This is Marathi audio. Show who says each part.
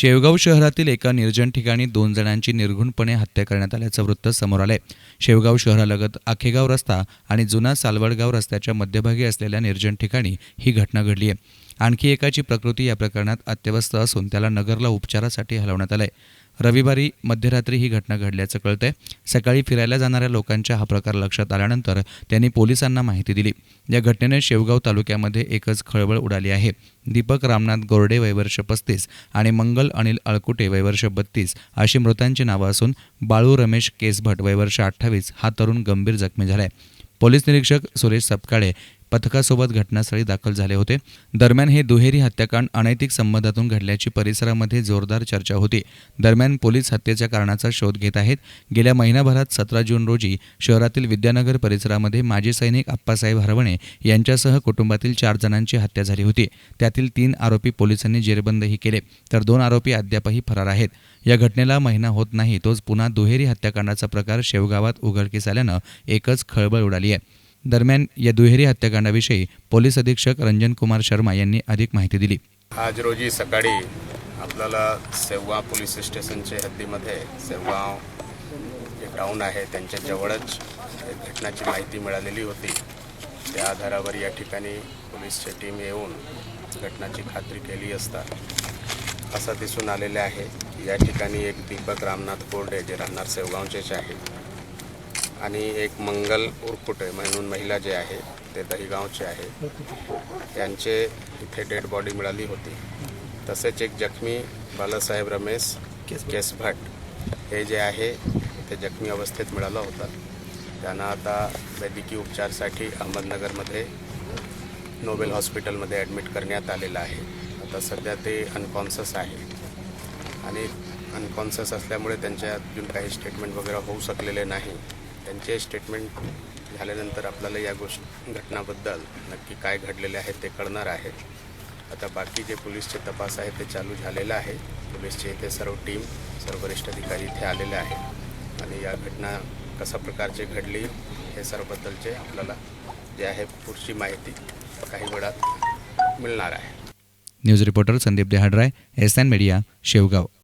Speaker 1: शेवगाव शहरातील एका निर्जन ठिकाणी दोन जणांची निर्घुणपणे हत्या करण्यात आल्याचं वृत्त समोर आलंय. शेवगाव शहरालगत आखेगाव रस्ता आणि जुना सालवडगाव रस्त्याच्या मध्यभागी असलेल्या निर्जन ठिकाणी ही घटना घडली आहे. आणखी एकाची प्रकृती या प्रकरणात अत्यवस्थ असून त्याला नगरला उपचारासाठी हलवण्यात आलंय. रविवारी मध्यरात्री ही घटना घडल्याचं कळतंय. सकाळी फिरायला जाणाऱ्या लोकांच्या हा प्रकार लक्षात आल्यानंतर त्यांनी पोलिसांना माहिती दिली. या घटनेने शेवगाव तालुक्यामध्ये एकच खळबळ उडाली आहे. दीपक रामनाथ गोरडे वयवर्ष पस्तीस आणि मंगल अनिल अळकुटे वयवर्ष बत्तीस अशी मृतांची नावं असून बाळू रमेश केसभट वयवर्ष अठ्ठावीस हा तरुण गंभीर जखमी झालाय. पोलीस निरीक्षक सुरेश सपकाळे पथकासोबत घटनास्थळी दाखल झाले होते. दरम्यान हे दुहेरी हत्याकांड अनैतिक संबंधातून घडल्याची परिसरामध्ये जोरदार चर्चा होती. दरम्यान पोलीस हत्येच्या कारणाचा शोध घेत आहेत. गेल्या महिनाभरात सतरा जून रोजी शहरातील विद्यानगर परिसरामध्ये माजी सैनिक आप्पासाहेब हरवणे यांच्यासह कुटुंबातील चार जणांची हत्या झाली होती. त्यातील तीन आरोपी पोलिसांनी जेरबंदही केले तर दोन आरोपी अद्यापही फरार आहेत. या घटनेला महिना होत नाही तोच पुन्हा दुहेरी हत्याकांडाचा प्रकार शेवगावात उघडकीस आल्यानं एकच खळबळ उडाली आहे. दरम्यान या दुहेरी हत्याकांडाविषयी पोलीस अधीक्षक रंजन कुमार शर्मा यांनी अधिक माहिती दिली.
Speaker 2: आज रोजी सकाळी आपल्याला सेवगाव पोलीस स्टेशनच्या हद्दीमध्ये सेवगाव जे टाऊन आहे त्यांच्या जवळच घटनाची माहिती मिळालेली होती. त्या आधारावर या ठिकाणी पोलीसची टीम येऊन घटनाची खात्री केली असता असं दिसून आलेले आहे. या ठिकाणी एक दीपक रामनाथ कोरडे जे राहणार सेवगावचेच आहे आणि एक मंगल उरकुटे म्हणून महिला जे आहे ते दहीगावचे आहे. त्यांचे इथे डेड बॉडी मिळाली होती. तसेच एक जखमी बालासाहेब रमेश केसभट हे जे आहे ते जखमी अवस्थेत मिळालं होतं. त्यांना आता वैद्यकीय उपचारसाठी अहमदनगरमध्ये नोबेल हॉस्पिटलमध्ये ॲडमिट करण्यात आलेलं आहे. आता सध्या ते अनकॉन्सस आहे. आणि अनकॉन्सस असल्यामुळे त्यांच्या अजून काही स्टेटमेंट वगैरे होऊ शकलेले नाही. त्यांचे स्टेटमेंट झाल्यानंतर आपल्याला या गोष्ट घटनाबद्दल नक्की काय घडलेले आहे ते कळणार आहे. आता बाकी जे पोलीसचे तपास आहे ते चालू झालेलं आहे. पोलीसचे इथे सर्व टीम सर्व वरिष्ठ अधिकारी इथे आलेले आहेत आणि या घटना कशा प्रकारची घडली हे सर्वबद्दलचे आपल्याला जे आहे पुढची माहिती काही वेळात मिळणार आहे.
Speaker 1: News reporter Sandeep Dehadrai S N media Shevgaon.